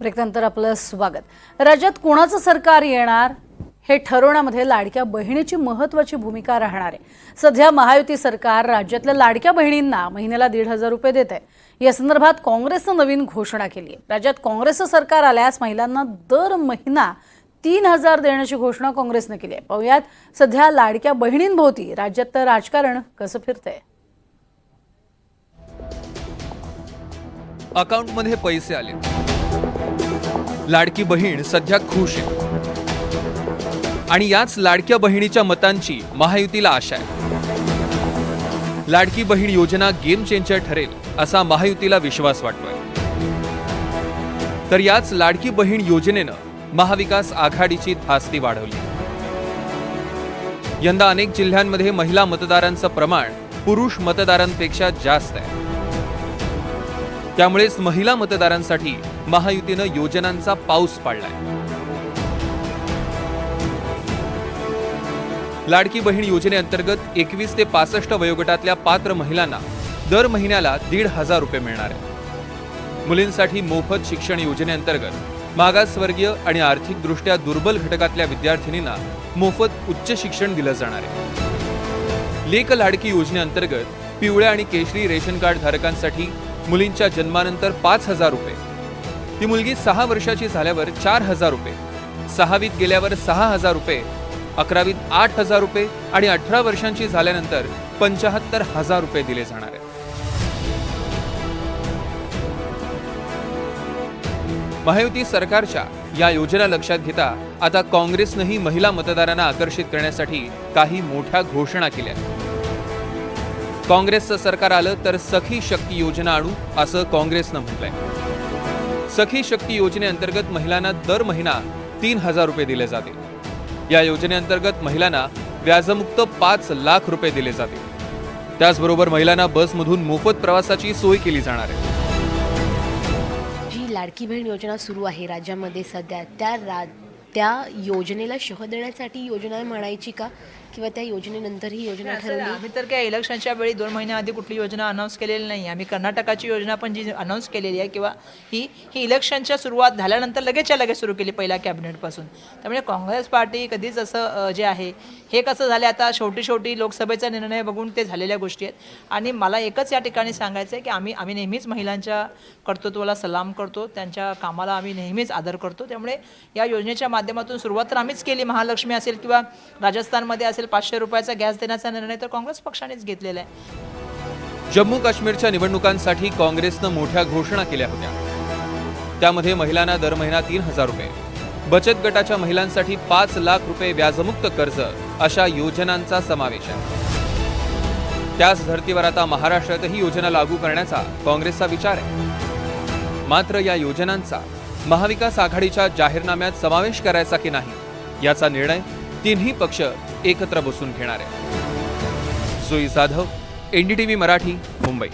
ब्रेकनंतर आपलं स्वागत. राज्यात कोणाचं सरकार येणार? हे ठरवण्यामध्ये लाडक्या बहिणीची महत्वाची भूमिका राहणार आहे. सध्या महायुती सरकार राज्यातल्या लाडक्या बहिणींना महिन्याला दीड हजार रुपये देत आहे. या संदर्भात काँग्रेसनं नवीन घोषणा केली आहे. राज्यात काँग्रेसचं सरकार आल्यास महिलांना दर महिना तीन हजार देण्याची घोषणा काँग्रेसनं केली आहे. पाहुयात सध्या लाडक्या बहिणींभोवती राज्यात तर राजकारण कसं फिरतंय. अकाउंटमध्ये पैसे आले. लाडकी बहीण सध्या खुश आहे. आणि याच लाडक्या बहिणीच्या मतांची महायुतीला आशा आहे. लाडकी बहीण योजना गेम चेंजर ठरेल असा महायुतीला विश्वास वाटतोय. तर याच लाडकी बहीण योजनेनं महाविकास आघाडीची धास्ती वाढवली. यंदा अनेक जिल्ह्यांमध्ये महिला मतदारांचं प्रमाण पुरुष मतदारांपेक्षा जास्त आहे. त्यामुळेच महिला मतदारांसाठी महायुतीनं योजनांचा पाऊस पाडलाय. लाडकी बहीण योजनेअंतर्गत एकवीस ते पासष्ट वयोगटातल्या पात्र महिलांना दर महिन्याला दीड हजार रुपये मिळणार आहे मुलींसाठी मोफत शिक्षण योजनेअंतर्गत मागासवर्गीय आणि आर्थिकदृष्ट्या दुर्बल घटकातल्या विद्यार्थिनींना मोफत उच्च शिक्षण दिलं जाणार आहे. लेख लाडकी योजनेअंतर्गत पिवळ्या आणि केशरी रेशन कार्ड धारकांसाठी मुलींच्या जन्मानंतर पाच हजार रुपये. ती मुलगी सहा वर्षाची झाल्यावर चार हजार रुपये. सहावीत गेल्यावर सहा हजार रुपये. अकरावीत आठ हजार रुपये आणि अठरा वर्षांची झाल्यानंतर पंचाहत्तर हजार रुपये दिले जाणार आहेत. महायुती सरकारच्या या योजना लक्षात घेता आता काँग्रेसनंही महिला मतदारांना आकर्षित करण्यासाठी काही मोठ्या घोषणा केल्या काँग्रेसचं सरकार आलं तर सखी शक्ती योजना आणू असं काँग्रेसनं म्हटलंय. सखी शक्ती योजनेअंतर्गत महिलांना दर महिना तीन हजार रुपये दिले जातील. या योजनेअंतर्गत महिलांना व्याजमुक्त पाच लाख रुपये दिले जातील. त्याचबरोबर महिलांना बसमधून मोफत प्रवासाची सोय केली जाणार आहे. जी लाडकी बहीण योजना सुरू आहे राज्यामध्ये सध्या त्या रा त्या योजनेला शह देण्यासाठी योजना म्हणायची का? किंवा त्या योजनेनंतर ही योजना ठरवली? आम्ही तर काय इलेक्शनच्या वेळी दोन महिन्याआधी कुठली योजना अनाऊन्स केलेली नाही आम्ही कर्नाटकाची योजना पण जी अनाऊन्स केलेली आहे किंवा ही ही इलेक्शनच्या सुरुवात झाल्यानंतर लगेचच्या लगेच सुरू केली पहिल्या कॅबिनेटपासून. त्यामुळे काँग्रेस पार्टी कधीच असं जे आहे हे कसं झालं आता शेवटी शेवटी लोकसभेचा निर्णय बघून ते झालेल्या गोष्टी आहेत. आणि मला एकच या ठिकाणी सांगायचं आहे की आम्ही आम्ही नेहमीच महिलांच्या कर्तृत्वाला सलाम करतो त्यांच्या कामाला आम्ही नेहमीच आदर करतो. त्यामुळे या योजनेच्या माध्यमातून सुरुवात तर आम्हीच केली. महालक्ष्मी असेल किंवा राजस्थानमध्ये असेल पाचशे रुपयाचा गॅस देण्याचा निर्णय तर काँग्रेस पक्षानेच घेतलेला आहे. जम्मू काश्मीरच्या निवडणुकांसाठी काँग्रेसनं मोठ्या घोषणा केल्या होत्या. त्यामध्ये महिलांना दर महिना तीन हजार रुपये. बचत गटाच्या महिलांसाठी पाच लाख रुपये व्याजमुक्त कर्ज अशा योजनांचा समावेश आहे. त्याच धर्तीवर आता महाराष्ट्रातही योजना लागू करण्याचा काँग्रेसचा विचार आहे. मात्र या योजनांचा महाविकास आघाडीच्या जाहीरनाम्यात समावेश करायचा की नाही याचा निर्णय तिन्ही पक्ष एकत्र बसून घेणार. आहे सुई जाधव एनडीटीव्ही मराठी मुंबई.